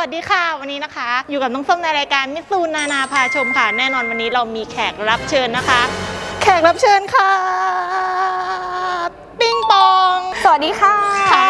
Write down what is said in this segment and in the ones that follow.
วัสดีค่ะ วันนี้นะคะ อยู่กับน้องส้มในรายการมิสซูนานาพาชมค่ะ แน่นอนวันนี้เรามีแขกรับเชิญนะคะ แขกรับเชิญค่ะ ปิ้งปอง สวัสดีค่ะ ค่ะวันนี้ก็มา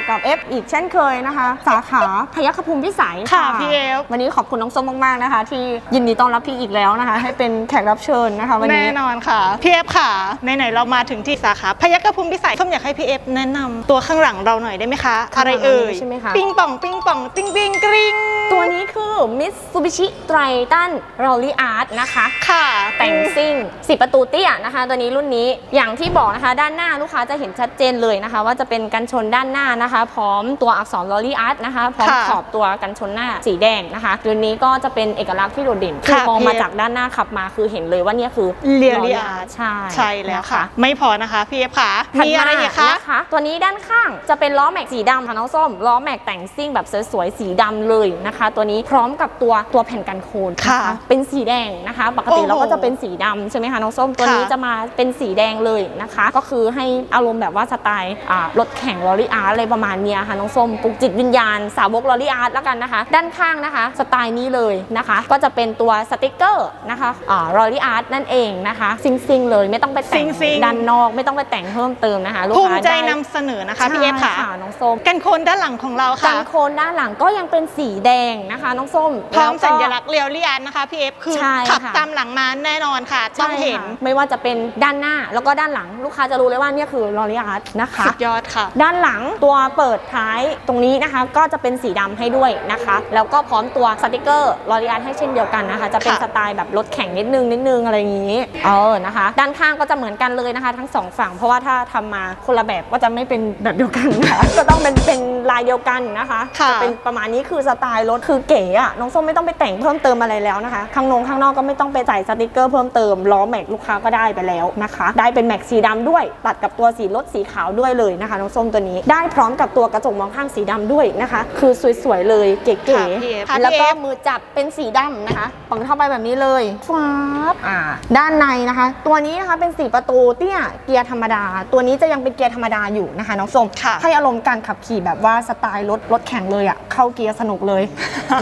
อยู่กับ F อีกเช่นเคยนะคะ สาขาพยัคฆภูมิพิสัยค่ะพี่เอฟวันนี้ขอบคุณน้องส้มมากๆนะคะ ที่ยินดีต้อนรับพี่อีกแล้วนะคะ ให้เป็นแขกรับเชิญนะคะวันแน่นี้นอนค่ะพี่เอฟค่ะไหนๆเรามาถึงที่สาขาพยัคฆภูมิพิสัยส้มอยากให้พี่เอฟแนะนำตัวข้างหลังเราหน่อยได้ไหมคะอะไรเอ่ยใช่ไหมคะปิ้งปองปิ้งปองปิ้งปิ้งกริ๊งตัวนี้คือ Mitsubishi Triton Rally Art นะคะค่ะแต่งซิ่งสิประตูเตี้ยนะคะ ตัวนี้รุ่นนี้อย่างที่บอกนะคะ ด้านหน้าลูกค้าจะเห็นชัดเจนเลยนะคะ ว่าจะเป็นกันชนด้านหน้านะคะพร้อมตัวอักษรลอรี่อาร์ตนะคะ พร้อมค่ะขอบตัวกันชนหน้าสีแดงนะคะตัวนี้ก็จะเป็นเอกลักษณ์ที่โดดเด่นคือค่ะมองมาพี่จากด้านหน้าขับมาคือเห็นเลยว่าเนี่ยคือเรียล Lolly อาร์ Art ใช่ใช่แล้วค่ะนไม่พอนะคะพี่เอฟค่ะถัดมีอะไรอีกคะนะคะตัวนี้ด้านข้างจะเป็นล้อแม็กสีดำค่ะน้องส้มล้อแม็กแต่งซิ่งแบบสวยๆสีดำเลยนะคะ ตัวนี้พร้อมกับตัวตัวแผ่นกันโคนนค่ะเป็นสีแดงนะคะ ปกติโอ้โหเราก็จะเป็นสีดำใช่ไหมคะน้องส้มตัวนี้ค่ะจะมาเป็นสีแดงเลยนะคะ ก็คือให้อารมณ์แบบว่าสไตล์อ่ารถแข่งลอรี่อาร์ตอะไรประมาณเนี้ยค่ะน้องส้มปลุกจิตวิญญาณ สาวกลอรี่อาร์ตแล้วกันนะคะ ด้านข้างนะคะ สไตล์นี้เลยนะคะ ก็จะเป็นตัวสติกเกอร์นะคะอ่ารอรี่อาร์ตนั่นเองนะคะ ซิงซิงๆเลยไม่ต้องไปแต่งซิงๆ ด้านนอกไม่ต้องไปแต่งเพิ่มเติมนะคะลูกภูค้ามิใจได้นำเสนอนะคะพี่เอฟค่ะ ใช่น้องส้ม กันโคนด้านหลังของเรากัค่ะ นโคนด้านหลังก็ยังเป็นสีแดงนะคะน้องส้มพร้อมแวก็สัญลักษณ์เรียวเรียนนะคะพี่เอฟคือใช่ขับค่ะ ตามหลังมาแน่นอนค่ะ ต้องใช่เห็นค่ะไม่ว่าจะเป็นด้านหน้าแล้วก็ด้านหลังลูกค้าจะรู้เลยว่าเนี่ยคือลอรีอาร์ตนะคะ สุดยอดค่ะ ด้านหลังตัวเปิดท้ายตรงนี้นะคะ ก็จะเป็นสีดำให้ด้วยนะคะ แล้วก็พร้อมตัวสติกเกอร์ลอรีอาร์ให้เช่นเดียวกันนะคะ จะเป็นค่ะสไตล์แบบรถแข่งนิดนึงนิดนึงอะไรอย่างนี้เออนะคะ ด้านข้างก็จะเหมือนกันเลยนะคะ ทั้งสองฝั่ง เพราะว่าถ้าทำมาคนละแบบก็จะไม่เป็นแบบเดียวกันนะคะก็ต้องเป็นเป็นลายเดียวกันนะคะค่ะจะเป็นประมาณนี้คือสไตล์รถคือเก๋อะน้องส้มไม่ต้องไปแต่งเพิ่มเติมอะไรแล้วนะคะข้างนงข้างนอกก็ไม่ต้องไปใส่สติกเกอร์เพิ่มเติมล้อแม็กลูกค้าก็ได้ไปแล้วนะคะ ได้เป็นแม็กสีดำด้วย ตัดกับตัวสีรถสีขาวด้วยเลยนะคะน้องส้มตัวนี้ได้พร้อมกับตัวกระจกมองข้างสีดำด้วยนะคะ คือสวยๆเลยเก๋ค่ะพี่เอฟค่ะๆแล้วก็พี่เอฟมือจับเป็นสีดำนะคะปังเข้าไปแบบนี้เลยฟ้าบอ่าด้านในนะคะ ตัวนี้นะคะเป็นสีประตูเตี้ยเกียร์ธรรมดา ตัวนี้จะยังเป็นเกียร์ธรรมดาอยู่นะคะน้องส้มค่ะให้อารมณ์การขับขี่แบบว่าสไตล์รถรถแข่งเลยอะเข้าเกียร์สนุกเลย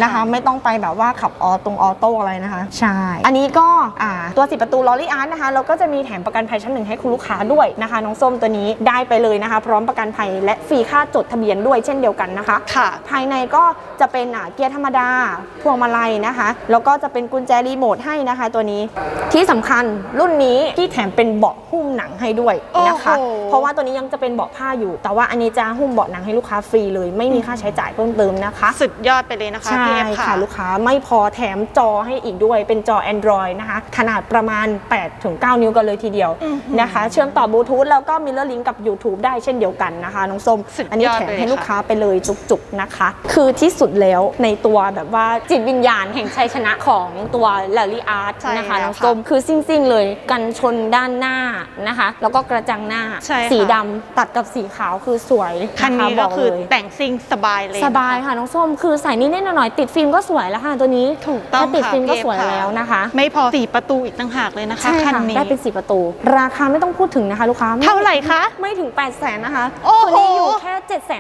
นะคะ ไม่ต้องไปแบบว่าขับออตรงออโต้อะไรนะคะ ใช่ อันนี้ก็อ่าตัวสิประตูลอรี่อาร์ตนะคะเราก็จะมีแถมประกันภัยชั้นหนึ่งให้คุณลูกค้าด้วยนะคะ น้องส้มตัวนี้ได้ไปเลยนะคะ พร้อมประกันภัยและฟรีค่าจดทะเบียนด้วยเช่นเดียวกันนะคะ ค่ะภายในก็จะเป็นอ่าเกียร์ธรรมดา พวงมาลัยนะคะ แล้วก็จะเป็นกุญแจรีโมทให้นะคะ ตัวนี้ที่สำคัญรุ่นนี้ที่แถมเป็นเบาะหุ้มหนังให้ด้วยนะคะโอ้โหเพราะว่าตัวนี้ยังจะเป็นเบาะผ้าอยู่ แต่ว่าอันนี้จะหุ้มเบาะหนังให้ลูกค้าฟรีเลย ไม่มีค่าใช้จ่ายเพิ่มเติมนะคะ สุดยอดไปเลยนะคะใช่พี่เอฟค่ะค่ะลูกค้าไม่พอแถมจอให้อีกด้วยเป็นจอ Android นะคะ ขนาดประมาณ8-9นิ้วกันเลยทีเดียวอื้อหือนะคะ เชื่อมต่อบลูทูธแล้วก็มิเ r อร์ลิงกับ YouTube ได้เช่นเดียวกันนะคะน้องส้มสุดยอดอันนี้แถมเลยให้ค่ะลูกค้าไปเลยจุกๆนะคะ คือที่สุดแล้วในตัวแบบว่าจิตวิญญาณแห่งชัยชนะของตัว l ลลี่อาร์ตใช่นะคะแล้วน้องค่ะส้มคือซิ่งๆเลยกันชนด้านหน้านะคะ แล้วก็กระจังหน้าใช่ค่ะสีดำตัดกับสีขาวคือสวยคันนี้ะะก็บคือเลยแต่งซิ่งสบายเลย สบายค่ะน้องส้มคือใส่นิดนิดๆหน่อยๆติดฟิล์มก็สวยแล้วค่ะตัวนี้ถูกต้องถ้าติดค่ะฟิล์มก็พี่เอฟสวยค่ะแล้วนะคะ ไม่พอสี่ประตูอีกต่างหากเลยนะคะใช่คันค่ะนี้ได้เป็นสีประตู ราคาไม่ต้องพูดถึงนะคะ ลูกค้าเท่าไหร่คะไม่ถึง8 0 0แสนนะคะโอ้โหตัวนี้อยู่แค่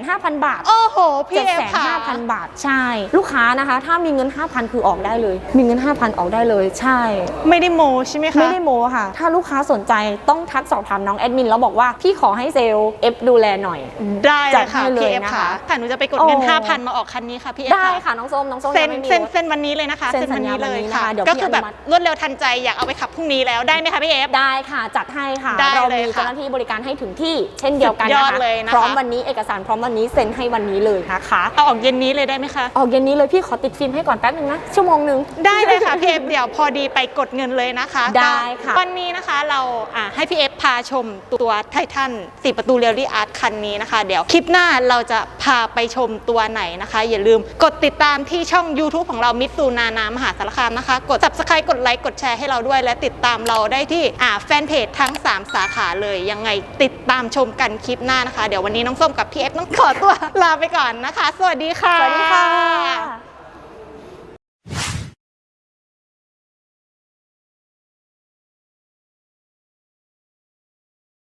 7,500 บาท โอ้โห พี่เอฟค่ะ7,500 บาท ใช่ ลูกค้านะคะ ถ้ามีเงิน 5,000 คือออกได้เลย มีเงิน 5,000 ออกได้เลย ใช่ ไม่ได้โมใช่ไหมคะ ไม่ได้โมค่ะ ถ้าลูกค้าสนใจต้องทักสอบถามน้องแอดมินแล้วบอกว่าพี่ขอให้เซลล์เอฟดูแลหน่อย ได้เลจัดยค่ะให้เลยพี่เอฟนะคะค่ะค่ะหนูจะไปกดเงินโอ้5,000 มาออกคันนี้ค่ะพี่เอฟได้ค่ะน้องส้มน้องส้มเซ็นยังไม่มีเซ็นเซ็นวันนี้เลยนะคะเซ็นสัญญาเลยวันนี้ค่ะนะคะเดี๋ยวก็พี่คือแบบอนุมัติรวดเร็วทันใจอยากเอาไปขับพรุ่งนี้แล้วได้ไหมคะพี่เอฟได้ค่ะจัดให้ค่ะได้เราเลยมีค่ะเจ้าหน้าที่บริการให้ถึงที่ เช่นเดียวกันสุดยอนะดคะเลยนะคะพร้อมวันนี้เอกสารพร้อมวันนี้เซ็นให้วันนี้เลยนะคะเอาออกเย็นนี้เลยได้ไหมคะ ออกเย็นนี้เลยพี่ขอติดฟิล์มให้ก่อนแป๊บนึงนะชั่วโมงหนึ่งได้เลยค่ะพี่เอฟเดี๋ยวพอดีไปกดเงินเลยนะคะ ได้ค่ะ วันนี้นะคะเราอะให้พี่เอฟพาชมตัวไททันสี่ประตูเรียลลี่อาร์ตคันนี้นะคะ เดี๋ยวคลิปหน้าเราจะพาไปชมตัวไหนนะคะ อย่าลืมกดติดตามที่ช่อง YouTube ของเรามิตซูนานามหาสารคามนะคะ กด subscribe กดไลค์กดแชร์ให้เราด้วย และติดตามเราได้ที่อ่าแฟนเพจทั้ง 3 สาขาเลยยังไงติดตามชมกันคลิปหน้านะคะ เดี๋ยววันนี้น้องส้มกับพี่เอฟต้องขอตัวลาไปก่อนนะคะ สวัสดีค่ะ สวัสดีค่ะ